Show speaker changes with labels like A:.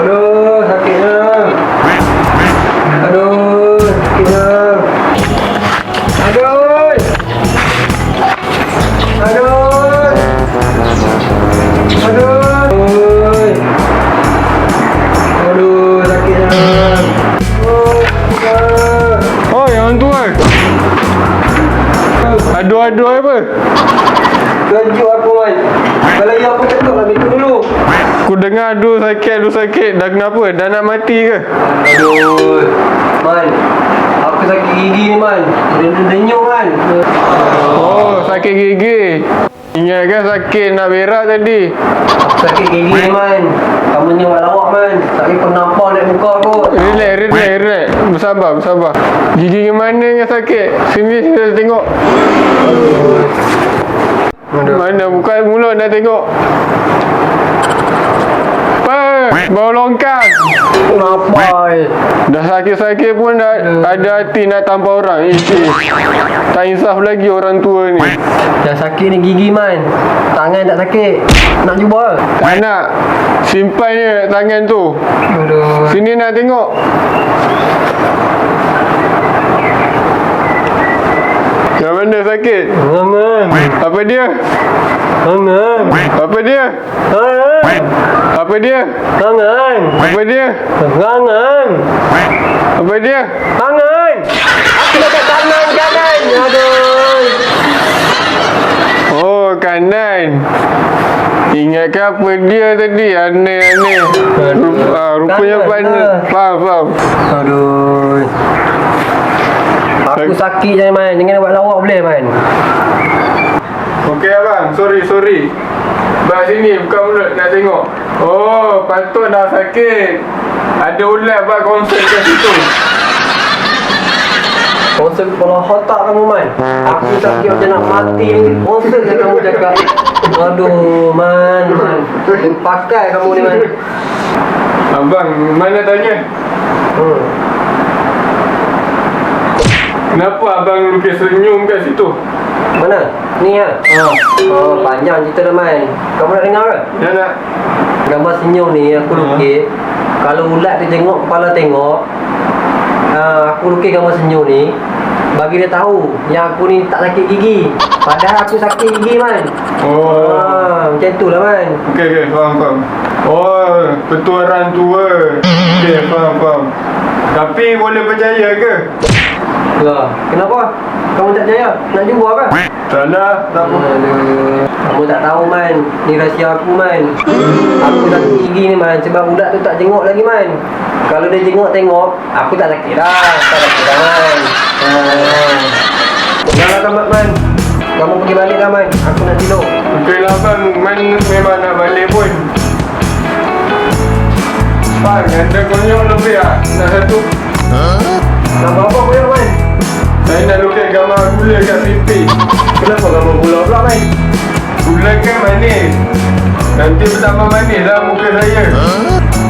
A: Aduh, sakitnya. Aduh, sakitnya. Aduh. Aduh. Aduh. Aduh, sakitnya. Oh.
B: Oh, kan. Aduh-aduh apa?
A: Gajuk aku man. Kalau ya aku cakap
B: dengar aduh sakit, aduh sakit. Dah kenapa? Dah nak mati ke?
A: Aduh. Man. Aku sakit gigi ni man. Dia denyuk kan.
B: Oh, sakit gigi. Ingat kan sakit nak berak tadi.
A: Sakit gigi ni man. Kamu ni lawak man. Tak boleh pernah nampak naik muka aku.
B: Relax, relax, relax. Bersabar, bersabar. Gigi yang mana yang sakit? Sini, sini tengok. Mana? Buka mulut nak tengok. Longkang.
A: Kenapa? eh?
B: Dah sakit-sakit pun dah ada hati nak tampar orang. Isi. Tak insaf lagi orang tua ni.
A: Yang sakit ni gigi man. Tangan tak sakit. Nak cuba?
B: Tak nak. Simpan je tangan tu.
A: Aduh.
B: Sini nak tengok. Yang mana sakit?
A: Tangan.
B: Apa dia?
A: Tangan.
B: Apa dia?
A: Tangan.
B: Apa dia?
A: Tangan.
B: Apa dia?
A: Tangan.
B: Apa dia?
A: Tangan. Aku dekat tangan kanan. Aduh.
B: Oh, kanan. Ingatkan apa dia tadi? Aneh-aneh. Rup, ah, rupanya pandai.
A: lah.
B: Faham, faham.
A: Aduh. Aku sakit je man. Jangan buat lawak boleh man.
B: Okey abang, sorry, sorry. Bang sini, buka mulut nak tengok. Oh, patut dah sakit. Ada ulat bang konsert kat situ.
A: Sponsor kepala otak kamu man. Aku sakit macam nak mati ni. Sponsor je kamu cakap. Aduh man. man. Pakai kamu ni man.
B: Abang, mana tanya?
A: Hmm.
B: Kenapa abang lukis senyum kat situ?
A: Mana? Ni ha? Oh, panjang cerita dah man. Kamu nak dengar ke?
B: Ya nak.
A: Gambar senyum ni aku lukis. Kalau ulat dia tengok, kepala tengok. Uh, aku lukis gambar senyum ni. Bagi dia tahu yang aku ni tak sakit gigi. Padahal aku sakit gigi man.
B: Oh.
A: Ah, macam tu lah man.
B: Okey, okey, faham, faham. Oh, petuaran tua. Okey, faham, faham. Tapi boleh percaya ke?
A: Lah, kenapa? Kamu tak percaya? Nak jumpa ke?
B: Tak nak, tak apa.
A: Aduh, kamu tak tahu man. Ni rahsia aku man. Aku sakit gigi ni man sebab budak tu tak jenguk lagi man. Kalau dia jenguk tengok, aku tak sakit dah. Tak sakit dah man. Ha. Jangan tamat man. Kamu pergi balik dah man. Aku nak tidur.
B: Okey lah bang, man memang nak balik pun. Lebih ah. Nak satu.
A: Nak buat apa koyak man?
B: Saya nak lukis gambar gula kat pipi.
A: Kenapa kamu gula pula man?
B: Gula kan manis. Nanti bertambah manis lah muka saya.
A: Manis